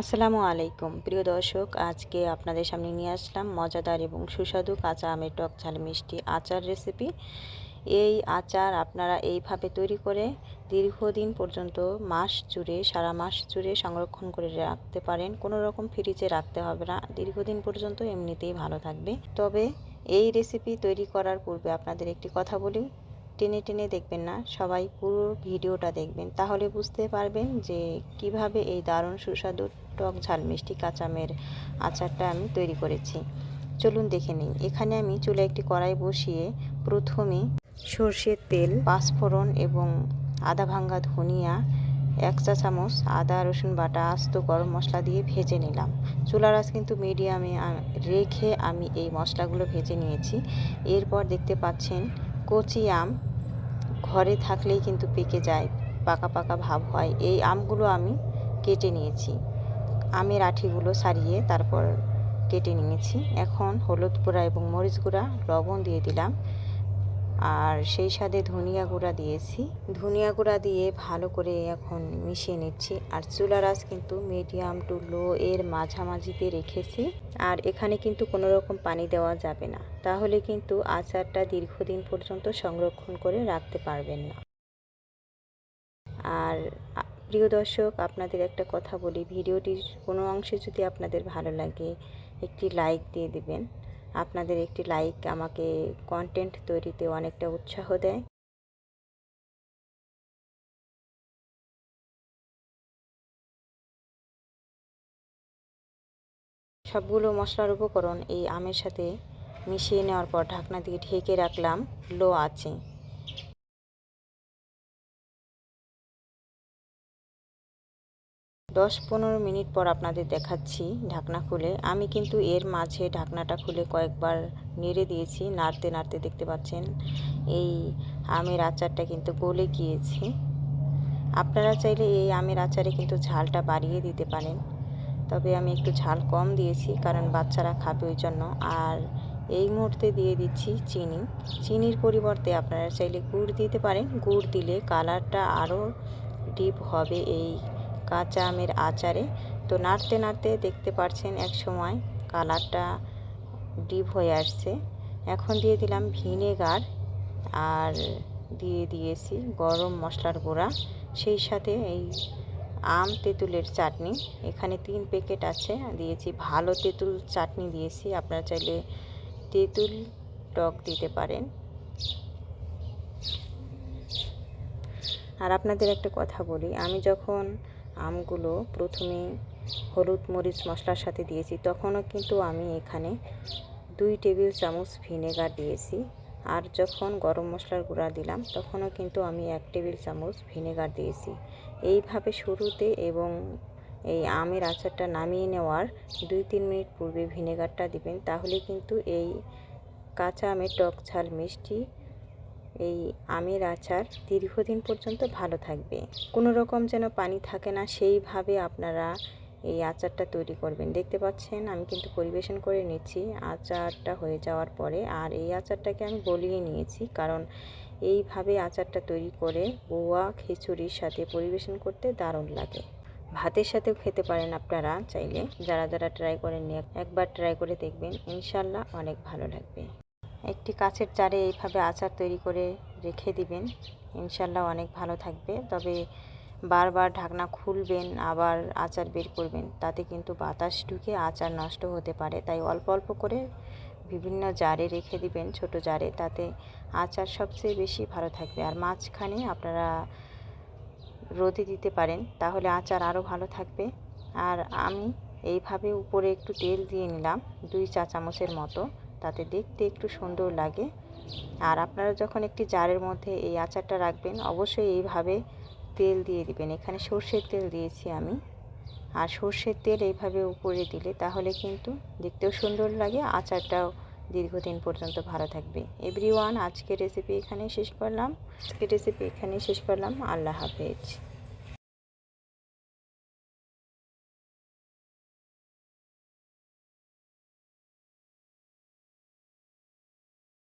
আসসালামু আলাইকুম। প্রিয় দর্শক, আজকে আপনাদের সামনে নিয়ে আসলাম মজাদার এবং সুস্বাদু কাঁচা আমের টক ঝাল মিষ্টি আচার রেসিপি। এই আচার আপনারা এইভাবে তৈরি করে দীর্ঘদিন পর্যন্ত, মাস জুড়ে, সারা মাস জুড়ে সংরক্ষণ করে রাখতে পারেন। কোনো রকম ফ্রিজে রাখতে হবে না, দীর্ঘদিন পর্যন্ত এমনিতেই ভালো থাকবে। তবে এই রেসিপি তৈরি করার পূর্বে আপনাদের একটি কথা বলি। টেনে টেনে দেখবেন না, সবাই পুরো ভিডিওটা দেখবেন। তাহলে বুঝতে পারবেন যে কীভাবে এই দারুণ সুস্বাদু টক ঝাল মিষ্টি কাঁচামের আচারটা আমি তৈরি করেছি। চলুন দেখে নিই। এখানে আমি চুলে একটি কড়াই বসিয়ে প্রথমে সর্ষের তেল, পাঁচফোড়ন এবং আদা ভাঙ্গা ধনিয়া, এক চা চামচ আদা, রসুন বাটা আস্ত গরম মশলা দিয়ে ভেজে নিলাম। চুলার আঁচ কিন্তু মিডিয়ামে রেখে আমি এই মশলাগুলো ভেজে নিয়েছি। এরপর দেখতে পাচ্ছেন কচি আম ঘরে থাকলেই কিন্তু পেকে যায়, পাকা পাকা ভাব হয়। এই আমগুলো আমি কেটে নিয়েছি। আমের আঠিগুলো সারিয়ে তারপর কেটে নিয়েছি। এখন হলুদ গুঁড়া এবং মরিচ গুঁড়া, লবণ দিয়ে দিলাম। আর সেই সাথে ধনিয়া গুঁড়া দিয়েছি। ধনিয়া গুঁড়া দিয়ে ভালো করে এখন মিশিয়ে নিচ্ছি। আর চুলার কিন্তু মিডিয়াম টু লো এর মাঝামাঝিতে রেখেছি। আর এখানে কিন্তু কোনো রকম পানি দেওয়া যাবে না। তাহলে কিন্তু আচারটা দীর্ঘদিন পর্যন্ত সংরক্ষণ করে রাখতে পারবেন না। আর প্রিয় দর্শক, আপনাদের একটা কথা বলি। ভিডিওটির কোনো অংশে যদি আপনাদের ভালো লাগে, একটি লাইক দিয়ে দিবেন। আপনাদের একটি লাইক আমাকে কন্টেন্ট তৈরিতে অনেকটা উৎসাহ দেয়। সবগুলো মশলার উপকরণ এই আমের সাথে মিশিয়ে নেওয়ার পর ঢাকনা দিয়ে ঢেকে রাখলাম। লো আছে দশ পনেরো মিনিট পর আপনাদের দেখাচ্ছি ঢাকনা খুলে। আমি কিন্তু এর মাঝে ঢাকনাটা খুলে কয়েকবার নেড়ে দিয়েছি, নাড়তে নাড়তে দেখতে পাচ্ছেন এই আমের আচারটা কিন্তু গলে গিয়েছে। আপনারা চাইলে এই আমের আচারে কিন্তু ঝালটা বাড়িয়ে দিতে পারেন। তবে আমি একটু ঝাল কম দিয়েছি কারণ বাচ্চারা খাবে ওই জন্য। আর এই মুহূর্তে দিয়ে দিচ্ছি চিনি। চিনির পরিবর্তে আপনারা চাইলে গুড় দিতে পারেন। গুড় দিলে কালারটা আরও ডিপ হবে এই কাঁচা আমের আচারে। তো নাড়তে নাড়তে দেখতে পাচ্ছেন এক সময় কালারটা ডিপ হয়ে আসছে। এখন দিয়ে দিলাম ভিনেগার আর দিয়ে দিয়েছি গরম মশলার গুঁড়া, সেই সাথে এই আম তেঁতুলের চাটনি। এখানে তিন প্যাকেট আছে, দিয়েছি ভালো তেঁতুল চাটনি দিয়েছি, আপনারা চাইলে তেঁতুল টক দিতে পারেন। আর আপনাদের একটা কথা বলি, আমি যখন আমগুলো প্রথমে হলুদ মরিচ মশলার সাথে দিয়েছি। তখনও কিন্তু আমি এখানে দুই টেবিল চামচ ভিনেগার দিয়েছি। আর যখন গরম মশলার গুঁড়া দিলাম, তখনও কিন্তু আমি এক টেবিল চামচ ভিনেগার দিয়েছি। এইভাবে শুরুতে এবং এই আমের আচারটা নামিয়ে নেওয়ার দুই তিন মিনিট পূর্বে ভিনেগারটা দিবেন, তাহলে কিন্তু এই কাঁচা আমের টক ঝাল মিষ্টি এই আমের আচার দীর্ঘদিন পর্যন্ত ভালো থাকবে। কোনো রকম যেন পানি থাকে না, সেইভাবে আপনারা এই আচারটা তৈরি করবেন। দেখতে পাচ্ছেন, আমি কিন্তু পরিবেশন করে নিচ্ছি। আচারটা হয়ে যাওয়ার পরে আর এই আচারটাকে আমি গলিয়ে নিয়েছি, কারণ এইভাবে আচারটা তৈরি করে বোয়া খিচুড়ির সাথে পরিবেশন করতে দারুণ লাগে। ভাতের সাথেও খেতে পারেন আপনারা চাইলে। যারা যারা ট্রাই করেন একবার ট্রাই করে দেখবেন। ইনশাল্লাহ অনেক ভালো লাগবে। একটি কাছের জারে এইভাবে আচার তৈরি করে রেখে দিবেন। ইনশাল্লাহ অনেক ভালো থাকবে। তবে বারবার ঢাকনা খুলবেন, আবার আচার বের করবেন, তাতে কিন্তু বাতাস ঢুকে আচার নষ্ট হতে পারে। তাই অল্প অল্প করে বিভিন্ন জারে রেখে দিবেন ছোট জারে, তাতে আচার সবচেয়ে বেশি ভালো থাকবে। আর মাঝখানে আপনারা রোদে দিতে পারেন, তাহলে আচার আরও ভালো থাকবে। আর আমি এইভাবে উপরে একটু তেল দিয়ে নিলাম, দুই চা চামচের মতো। তাতে দেখতে একটু সুন্দর লাগে। আর আপনারা যখন একটি জারের মধ্যে এই আচারটা রাখবেন, অবশ্যই এইভাবে তেল দিয়ে দিবেন। এখানে সর্ষের তেল দিয়েছি আমি। আর সর্ষের তেল এইভাবে উপরে দিলে তাহলে কিন্তু দেখতেও সুন্দর লাগে, আচারটাও দীর্ঘদিন পর্যন্ত ভালো থাকবে। এভরি ওয়ান আজকের রেসিপি এখানেই শেষ করলাম। আজকের রেসিপি এখানেই শেষ করলাম। আল্লাহ হাফেজ।